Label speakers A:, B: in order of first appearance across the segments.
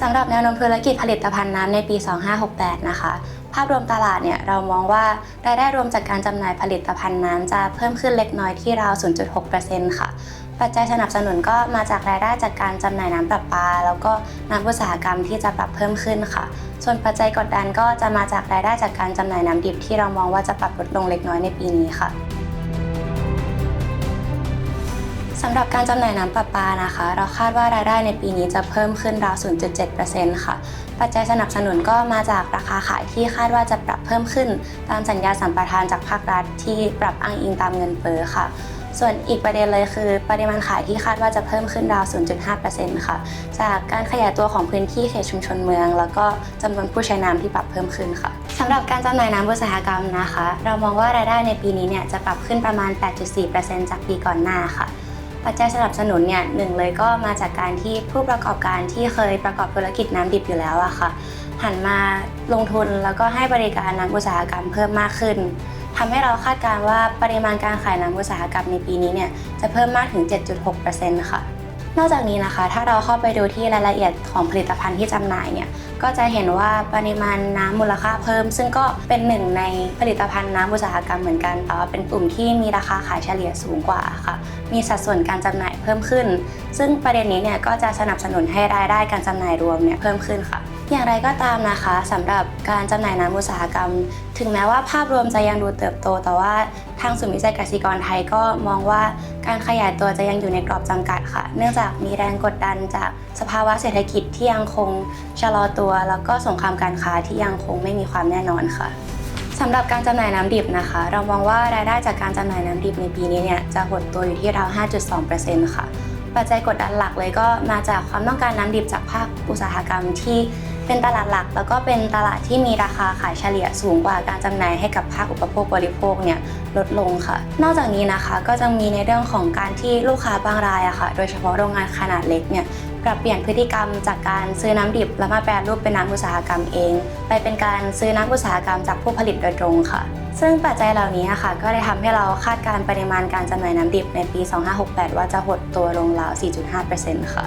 A: สำหรับแนวโน้มธุรกิจผลิตภัณฑ์น้ำในปี 2568 นะคะ ภาพรวมตลาดเนี่ยเรามองว่ารายได้รวมจากการจำหน่ายผลิตภัณฑ์น้ำจะเพิ่มขึ้นเล็กน้อยที่ราว 0.6%ค่ะ ปัจจัยสนับสนุนก็มาจากรายได้จากการจำหน่ายน้ำประปา แล้วก็น้ำอุตสาหกรรมที่จะปรับเพิ่มขึ้นค่ะ ส่วนปัจจัยกดดันก็จะมาจากรายได้จากการจำหน่ายน้ำดิบที่เรามองว่าจะปรับลดลงเล็กน้อยในปีนี้ค่ะ สำหรับการจำหน่ายน้ำประปานะคะ เราคาดว่ารายได้ในปีนี้จะเพิ่มขึ้นราว 0.7%ค่ะ ปัจจัยสนับสนุนก็มาจากราคาขายที่คาดว่าจะปรับเพิ่มขึ้น ตามสัญญาสัมปทานจากภาครัฐที่ปรับอ้างอิงตามเงินเฟ้อค่ะ ส่วนอีกประเด็นเลยคือ ปริมาณขายที่คาดว่าจะเพิ่มขึ้นราว 0.5%ค่ะ จากการขยายตัวของพื้นที่เขตชุมชนเมือง แล้วก็จำนวนผู้ใช้น้ำที่ปรับเพิ่มขึ้นค่ะสำหรับการจำหน่ายน้ำอุตสาหกรรมนะคะ เรามองว่ารายได้ในปีนี้เนี่ยจะปรับขึ้นประมาณ 8.4%จากปีก่อนหน้าค่ะ ปัจจัยสนับสนุนเนี่ยหนึ่งเลยก็มาจากการที่ผู้ประกอบการที่เคยประกอบธุรกิจน้ำดิบอยู่แล้วอะค่ะหันมาลงทุนแล้วก็ให้บริการน้ำอุตสาหกรรมเพิ่มมากขึ้นทำให้เราคาดการณ์ว่าปริมาณการขายน้ำอุตสาหกรรมในปีนี้เนี่ยจะเพิ่มมากถึง 7.6%ค่ะนอกจากนี้นะคะ ถ้าเราเข้าไปดูที่รายละเอียดของผลิตภัณฑ์ที่จำหน่ายเนี่ยก็จะเห็นว่าปริมาณน้ำมูลค่าเพิ่ม ซึ่งก็เป็นหนึ่งในผลิตภัณฑ์น้ำอุตสาหกรรมเหมือนกัน แต่ว่าเป็นกลุ่มที่มีราคาขายเฉลี่ยสูงกว่าค่ะ มีสัดส่วนการจำหน่ายเพิ่มขึ้น ซึ่งประเด็นนี้เนี่ยก็จะสนับสนุนให้รายได้การจำหน่ายรวมเนี่ยเพิ่มขึ้นค่ะอย่างไรก็ตามนะคะสำหรับการจำหน่ายน้ำอุตสาหกรรม ถึงแม้ว่าภาพรวมจะยังดูเติบโต แต่ว่าทางศูนย์วิจัยกสิกรไทยก็มองว่าการขยายตัวจะยังอยู่ในกรอบจำกัดค่ะ เนื่องจากมีแรงกดดันจากสภาวะเศรษฐกิจที่ยังคงชะลอตัวแล้วก็สงครามการค้าที่ยังคงไม่มีความแน่นอนค่ะสำหรับการจำหน่ายน้ำดิบนะคะ เรามองว่ารายได้จากการจำหน่ายน้ำดิบในปีนี้เนี่ยจะหดตัวอยู่ที่ราว 5.2%ค่ะ ปัจจัยกดดันหลักเลยก็มาจากความต้องการน้ำดิบจากภาคอุตสาหกรรมที่ เป็นตลาดหลัก แล้วก็เป็นตลาดที่มีราคาขายเฉลี่ยสูงกว่าการจำหน่ายให้กับภาคอุปโภคบริโภคเนี่ยลดลงค่ะ นอกจากนี้นะคะก็จะมีในเรื่องของการที่ลูกค้าบางรายอะค่ะ โดยเฉพาะโรงงานขนาดเล็กเนี่ยปรับเปลี่ยนพฤติกรรมจากการซื้อน้ำดิบแล้วมาแปรรูปเป็นน้ำอุตสาหกรรมเอง ไปเป็นการซื้อน้ำอุตสาหกรรมจากผู้ผลิตโดยตรงค่ะ ซึ่งปัจจัยเหล่านี้ค่ะ ก็ได้ทำให้เราคาดการณ์ปริมาณการจำหน่ายน้ำดิบในปี 2568 ว่าจะหดตัวลงราว 4.5%ค่ะ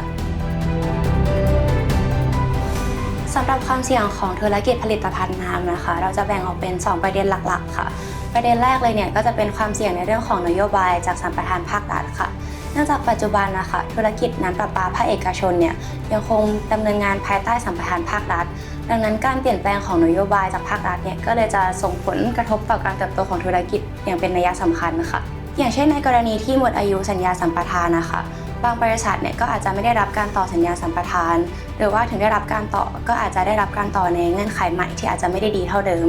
A: สำหรับความเสี่ยงของธุรกิจผลิตภัณฑ์น้ำนะคะ เราจะแบ่งออกเป็น 2 ประเด็นหลักๆ ค่ะ ประเด็นแรกเลยเนี่ยก็จะเป็นความเสี่ยงในเรื่องของนโยบายจากสัมปทานภาครัฐค่ะเนื่องจากปัจจุบันนะคะธุรกิจน้ำประปาภาคเอกชนเนี่ยยังคงดำเนินงานภายใต้สัมปทานภาครัฐ ดังนั้นการเปลี่ยนแปลงของนโยบายจากภาครัฐเนี่ยก็เลยจะส่งผลกระทบต่อการเติบโตของธุรกิจอย่างเป็นนัยสำคัญค่ะ อย่างเช่นในกรณีที่หมดอายุสัญญาสัมปทานนะคะ บางบริษัทเนี่ยก็อาจจะไม่ได้รับการต่อสัญญาสัมปทาน หรือว่าถึงได้รับการต่อก็อาจจะได้รับการต่อในเงื่อนไขใหม่ที่อาจจะไม่ได้ดีเท่าเดิม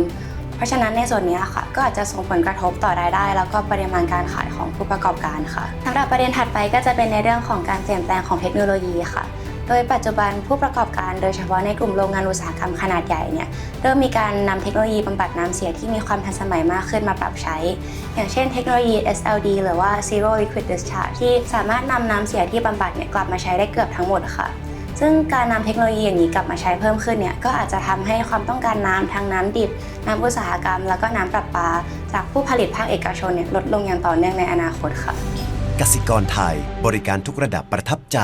A: เพราะฉะนั้นในส่วนนี้ค่ะ ก็อาจจะส่งผลกระทบต่อรายได้ แล้วก็ปริมาณการขายของผู้ประกอบการค่ะสำหรับประเด็นถัดไปก็จะเป็นในเรื่องของการเปลี่ยนแปลงของเทคโนโลยีค่ะ โดยปัจจุบันผู้ประกอบการโดยเฉพาะในกลุ่มโรงงานอุตสาหกรรมขนาดใหญ่เนี่ยเริ่มมีการนำเทคโนโลยีบำบัดน้ำเสียที่มีความทันสมัยมากขึ้นมาปรับใช้ อย่างเช่นเทคโนโลยี SLD หรือว่า Zero Liquid Discharge ที่สามารถนำน้ำเสียที่บำบัดเนี่ยกลับมาใช้ได้เกือบทั้งหมดค่ะซึ่งการนำเทคโนโลยีอย่างนี้กลับมาใช้เพิ่มขึ้นเนี่ยก็อาจจะทำให้ความต้องการน้ำทั้งน้ำดิบ น้ำอุตสาหกรรม แล้วก็น้ำประปา จากผู้ผลิตภาคเอกชนเนี่ยลดลงอย่างต่อเนื่องในอนาคตค่ะ
B: กสิกรไทย บริการทุกระดับประทับใจ